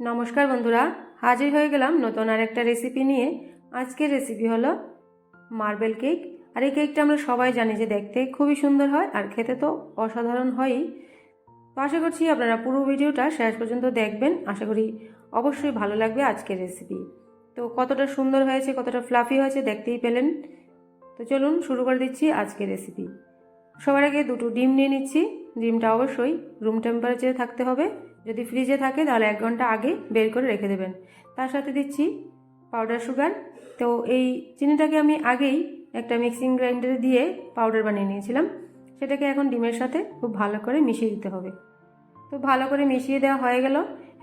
নমস্কার বন্ধুরা, হাজির হয়ে গেলাম নতুন আর একটা রেসিপি নিয়ে। আজকের রেসিপি হলো মার্বেল কেক। আর এই কেকটা আমরা সবাই জানি যে দেখতে খুবই সুন্দর হয় আর খেতে তো অসাধারণ হয়ই। তো আশা করছি আপনারা পুরো ভিডিওটা শেষ পর্যন্ত দেখবেন। আশা করি অবশ্যই ভালো লাগবে আজকের রেসিপি তো কতটা সুন্দর হয়েছে, কতটা ফ্লাফি হয়েছে দেখতেই পেলেন। তো চলুন শুরু করে দিচ্ছি আজকের রেসিপি সবার আগে দুটো ডিম নিয়ে নিচ্ছি। ডিমটা অবশ্যই রুম টেম্পারেচারে থাকতে হবে। যদি ফ্রিজে থাকে, তাহলে এক ঘণ্টা আগে বের করে রেখে দেবেন। তার সাথে দিচ্ছি পাউডার সুগার তো এই চিনিটাকে আমি আগেই একটা মিক্সিং গ্রাইন্ডারে দিয়ে পাউডার বানিয়ে নিয়েছিলাম। সেটাকে এখন ডিমের সাথে খুব ভালো করে মিশিয়ে দিতে হবে। তো ভালো করে মিশিয়ে দেওয়া হয়ে গেল।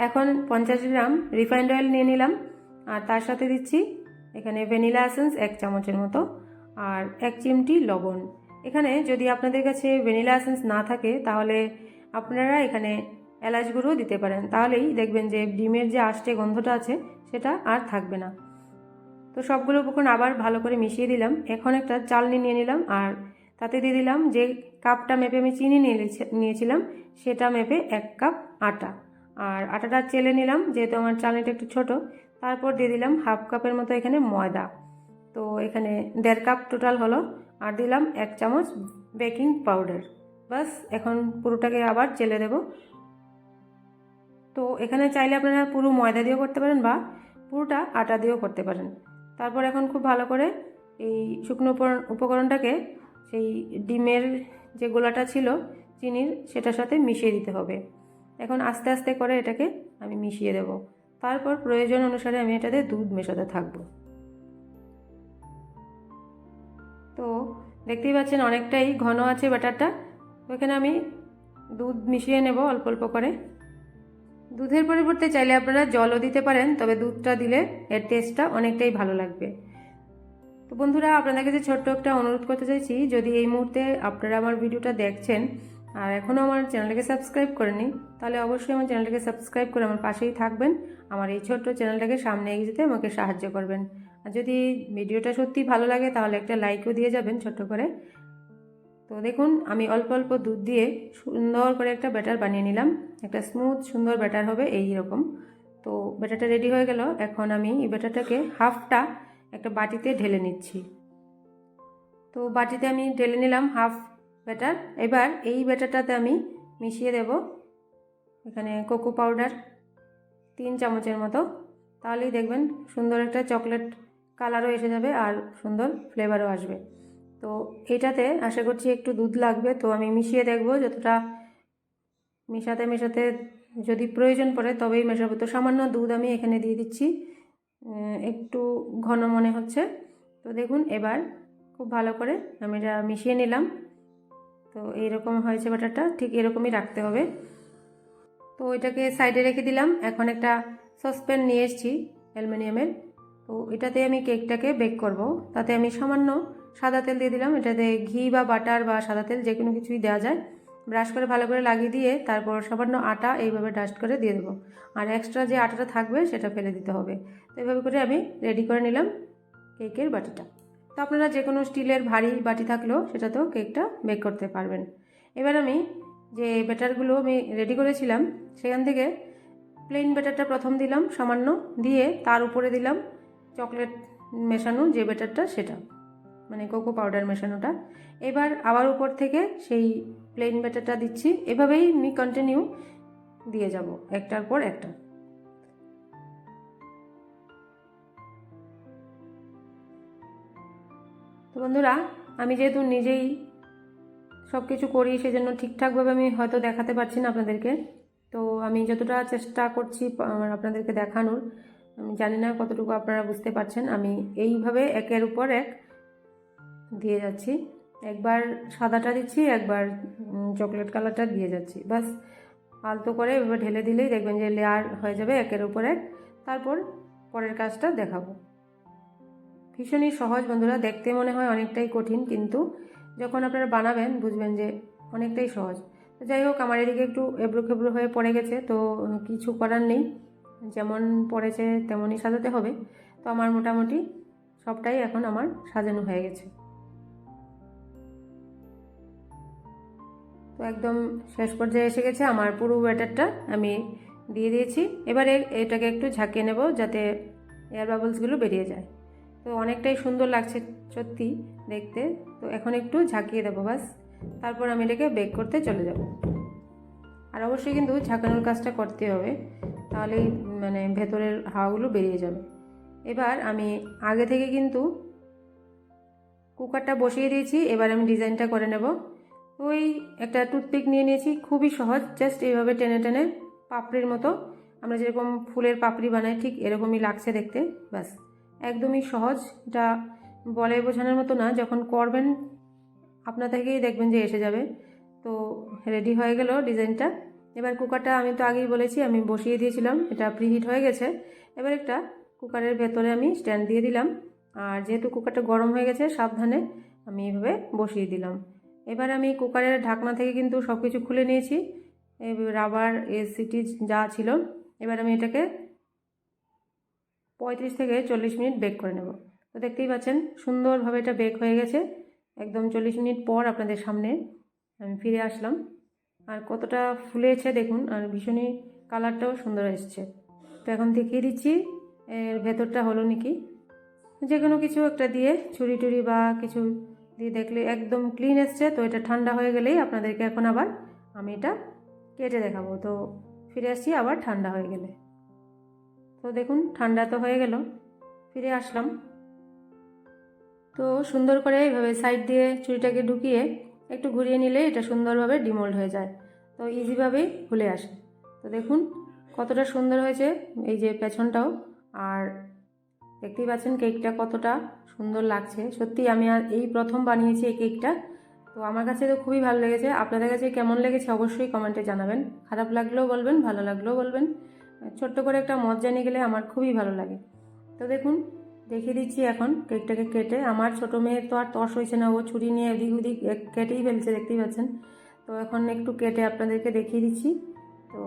এখন পঞ্চাশ গ্রাম রিফাইন্ড অয়েল নিয়ে নিলাম। আর তার সাথে দিচ্ছি এখানে ভ্যানিলা এসেন্স এক চামচের মতো আর এক চিমটি লবণ। এখানে যদি আপনাদের কাছে ভ্যানিলা এসেন্স না থাকে, তাহলে আপনারা এখানে এলাচ গুঁড়ো দিতে পারেন। তাহলেই দেখবেন যে ডিমের যে আষ্টে গন্ধটা আছে, সেটা আর থাকবে না। তো সবগুলো উপকরণ আবার ভালো করে মিশিয়ে দিলাম। এখন একটা চালনি নিয়ে নিলাম আর তাতে দিয়ে দিলাম যে কাপটা মেপে আমি চিনি নিয়েছিলাম, সেটা মেপে এক কাপ আটা। আর আটাটা চেলে নিলাম, যেহেতু আমার চালনিটা একটু ছোট, তারপর দিয়ে দিলাম হাফ কাপের মতো এখানে ময়দা। তো এখানে দেড় কাপ টোটাল হলো, আর দিলাম এক চামচ বেকিং পাউডার। বাস এখন পুরোটাকে আবার চেলে দেব। তো এখানে চাইলে আপনারা পুরো ময়দা দিয়েও করতে পারেন বা পুরোটা আটা দিয়েও করতে পারেন। তারপর এখন খুব ভালো করে এই শুকনো উপকরণটাকে সেই ডিমের যে গোলাটা ছিল চিনির সেটার সাথে মিশিয়ে দিতে হবে। এখন আস্তে আস্তে করে এটাকে আমি মিশিয়ে দেব। তারপর প্রয়োজন অনুসারে আমি এটাতে দুধ মেশাতে থাকব। তো দেখতেই পাচ্ছেন অনেকটাই ঘন আছে ব্যাটারটা। ওইখানে আমি দুধ মিশিয়ে নেব অল্প অল্প করে। দুধের পরিবর্তে চাইলে আপনারা জলও দিতে পারেন, তবে দুধটা দিলে এর টেস্টটা অনেকটাই ভালো লাগবে। তো বন্ধুরা, আপনাদের কাছে ছোট্ট একটা অনুরোধ করতে চাইছি, যদি এই মুহূর্তে আপনারা আমার ভিডিওটা দেখছেন আর এখনও আমার চ্যানেলটাকে সাবস্ক্রাইব করেনি তাহলে অবশ্যই আমার চ্যানেলটাকে সাবস্ক্রাইব করে আমার পাশেই থাকবেন। আমার এই ছোট্ট চ্যানেলটাকে সামনে এগিয়ে যেতে আমাকে সাহায্য করবেন। আর যদি ভিডিওটা সত্যি ভালো লাগে, তাহলে একটা লাইকও দিয়ে যাবেন ছোট্ট করে। তো দেখুন, আমি অল্প অল্প দুধ দিয়ে সুন্দর করে একটা ব্যাটার বানিয়ে নিলাম। একটা স্মুথ সুন্দর ব্যাটার হবে এই রকম। তো ব্যাটারটা রেডি হয়ে গেল। এখন আমি এই ব্যাটারটাকে হাফটা একটা বাটিতে ঢেলে নিচ্ছি। তো বাটিতে আমি ঢেলে নিলাম হাফ ব্যাটার। এবার এই ব্যাটারটাতে আমি মিশিয়ে দেব এখানে কোকো পাউডার তিন চামচের মতো। তাহলেই দেখবেন সুন্দর একটা চকলেট কালারও এসে যাবে আর সুন্দর ফ্লেভারও আসবে। তো এটাতে আশা করছি একটু দুধ লাগবে, তো আমি মিশিয়ে দেখব যতটা মেশাতে মেশাতে যদি প্রয়োজন পড়ে তবেই মেশাবো। তো সামান্য দুধ আমি এখানে দিয়ে দিচ্ছি একটু ঘন মনে হচ্ছে। তো দেখুন, এবার খুব ভালো করে আমি এটা মিশিয়ে নিলাম। তো এইরকম হয়েছে বাটারটা ঠিক এরকমই রাখতে হবে। তো এটাকে সাইডে রেখে দিলাম। এখন একটা সসপ্যান নিয়ে এসেছি অ্যালুমিনিয়ামের। তো এটাতে আমি কেকটাকে বেক করব। তাতে আমি সামান্য সাদা তেল দিয়ে দিলাম। এটাতে ঘি বা বাটার বা সাদা তেল যে কোনো কিছুই দেওয়া যায়। ব্রাশ করে ভালো করে লাগিয়ে দিয়ে তারপর সামান্য আটা এইভাবে ডাস্ট করে দিয়ে দেবো। আর এক্সট্রা যে আটাটা থাকবে সেটা ফেলে দিতে হবে। তো এইভাবে করে আমি রেডি করে নিলাম কেকের বাটিটা। তো আপনারা যে কোনো স্টিলের ভারী বাটি থাকলেও সেটাতেও কেকটা বেক করতে পারবেন। এবার আমি যে ব্যাটারগুলো আমি রেডি করেছিলাম, সেখান থেকে প্লেন ব্যাটারটা প্রথম দিলাম, সামান্য দিয়ে তার উপরে দিলাম চকলেট মেশানো যে ব্যাটারটা, সেটা। মানে কোকো পাউডার মেশানোটা। এবার আবার উপর থেকে সেই প্লেন ব্যাটারটা দিচ্ছি। এভাবেই আমি কন্টিনিউ দিয়ে যাব, একটার পর একটা। তো বন্ধুরা, আমি যেহেতু নিজেই সব কিছু করি, সেজন্য ঠিকঠাকভাবে আমি হয়তো দেখাতে পারছি না আপনাদেরকে। তো আমি যতটা চেষ্টা করছি আপনাদেরকে দেখানোর, আমি জানি না কতটুকু আপনারা বুঝতে পারছেন, আমি এইভাবে একের উপর এক দিয়ে যাচ্ছি। একবার সাদাটা দিচ্ছি, একবার চকলেট কালারটা দিয়ে যাচ্ছি। বাস আলতো করে এবার ঢেলে দিলেই দেখবেন যে লেয়ার হয়ে যাবে একের উপর। তারপর পরের কাজটা দেখাবো। ভীষণই সহজ বন্ধুরা, দেখতে মনে হয় অনেকটাই কঠিন, কিন্তু যখন আপনারা বানাবেন বুঝবেন যে অনেকটাই সহজ। যাই হোক, আমার এদিকে একটু এবড়ো খেবড়ো হয়ে পড়ে গেছে, তো কিছু করার নেই। যেমন পড়েছে তেমনই সাজাতে হবে। তো আমার মোটামুটি সবটাই এখন আমার সাজানো হয়ে গেছে। তো একদম শেষ পর্যায়ে এসে গেছে। আমার পুরো ব্যাটারটা আমি দিয়ে দিয়েছি। এবারে এটাকে একটু ঝাঁকিয়ে নেব যাতে এয়ার বাবলসগুলো বেরিয়ে যায়। তো অনেকটাই সুন্দর লাগছে সত্যি দেখতে। তো এখন একটু ঝাঁকিয়ে দেবো বাস। তারপর আমি এটাকে বেক করতে চলে যাব। আর অবশ্যই কিন্তু ঝাঁকানোর কাজটা করতে হবে। তাহলেই মানে ভেতরের হাওয়াগুলো বেরিয়ে যাবে। এবার আমি আগে থেকে কিন্তু কুকারটা বসিয়ে দিয়েছি। এবার আমি ডিজাইনটা করে নেব। ওই একটা টুথপিক নিয়ে নিয়েছি, খুবই সহজ জাস্ট এইভাবে টেনে টেনে পাপড়ির মতো। আমরা যেরকম ফুলের পাপড়ি বানাই, ঠিক এরকমই লাগছে দেখতে, ব্যাস। একদমই সহজ, এটা বলে বোঝানোর মতো না, যখন করবেন আপনা থেকেই দেখবেন যে এসে যাবে। তো রেডি হয়ে গেল ডিজাইনটা। এবার কুকারটা আমি তো আগেই বলেছি, আমি বসিয়ে দিয়েছিলাম, এটা প্রিহিট হয়ে গেছে। এবার একটা কুকারের ভেতরে আমি স্ট্যান্ড দিয়ে দিলাম। আর যেহেতু কুকারটা গরম হয়ে গেছে, সাবধানে আমি এভাবে বসিয়ে দিলাম। এবার আমি কুকারের ঢাকনা থেকে কিন্তু সব কিছু খুলে নিয়েছি। রাবার এসিটি যা ছিল। এবার আমি এটাকে পঁয়ত্রিশ থেকে চল্লিশ মিনিট বেক করে নেব। তো দেখতেই পাচ্ছেন, সুন্দরভাবে এটা বেক হয়ে গেছে। একদম চল্লিশ মিনিট পর আপনাদের সামনে আমি ফিরে আসলাম। আর কতটা ফুলেছে দেখুন, আর ভীষণই কালারটাও সুন্দর এসছে। তো এখন দেখিয়ে দিচ্ছি, এর ভেতরটা হলো নাকি? যে কোনো কিছু একটা দিয়ে ছুরি টুরি বা কিছু দিয়ে দেখলে একদম ক্লিন এসছে, তো এটা ঠান্ডা হয়ে গেলেই আপনাদেরকে এখন আবার আমি এটা কেটে দেখাবো। তো ফিরে আসছি আবার ঠান্ডা হয়ে গেলে। তো দেখুন, ঠান্ডা তো হয়ে গেল, ফিরে আসলাম। তো সুন্দর করে এইভাবে সাইড দিয়ে চুড়িটাকে ঢুকিয়ে একটু ঘুরিয়ে নিলে এটা সুন্দরভাবে ডিমোল্ড হয়ে যায়। তো ইজিভাবেই খুলে আসে। তো দেখুন, কতটা সুন্দর হয়েছে এই যে পেছনটাও। আর দেখতেই পাচ্ছেন কেকটা কতটা সুন্দর লাগছে। সত্যি আমি আর এই প্রথম বানিয়েছি এই কেকটা। তো আমার কাছে তো খুবই ভালো লেগেছে। আপনাদের কাছে কেমন লেগেছে অবশ্যই কমেন্টে জানাবেন। খারাপ লাগলেও বলবেন, ভালো লাগলেও বলবেন। ছোট্ট করে একটা মত জানিয়ে গেলে আমার খুবই ভালো লাগে। তো দেখুন, দেখিয়ে দিচ্ছি এখন কেকটাকে কেটে। আমার ছোটো মেয়ের তো আর তস হয়েছে না। ও ছুরি নিয়ে এদিক ওদিক কেটেই ফেলছে, দেখতেই পাচ্ছেন। তো এখন একটু কেটে আপনাদেরকে দেখিয়ে দিচ্ছি। তো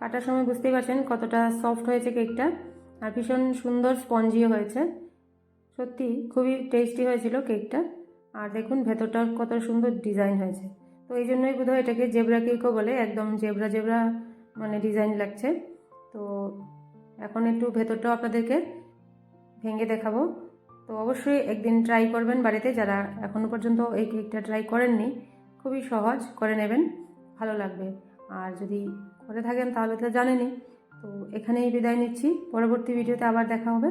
কাটার সময় বুঝতেই পারছেন কতটা সফট হয়েছে কেকটা। আর ভীষণ সুন্দর স্পঞ্জিও হয়েছে। সত্যি খুবই টেস্টি হয়েছিল কেকটা আর দেখুন ভেতরটা কত সুন্দর ডিজাইন হয়েছে। তো এই জন্যই বোধহয় এটাকে জেবরা কেকও বলে, একদম জেবরা জেবরা মানে ডিজাইন লাগছে। তো এখন একটু ভেতরটাও আপনাদেরকে ভেঙে দেখাবো। তো অবশ্যই একদিন ট্রাই করবেন বাড়িতে, যারা এখনও পর্যন্ত এই কেকটা ট্রাই করেননি, খুবই সহজ করে নেবেন, ভালো লাগবে। আর যদি করে থাকেন, তাহলে তো জানেনই। তো এখানেই বিদায় নিচ্ছি। পরবর্তী ভিডিওতে আবার দেখা হবে।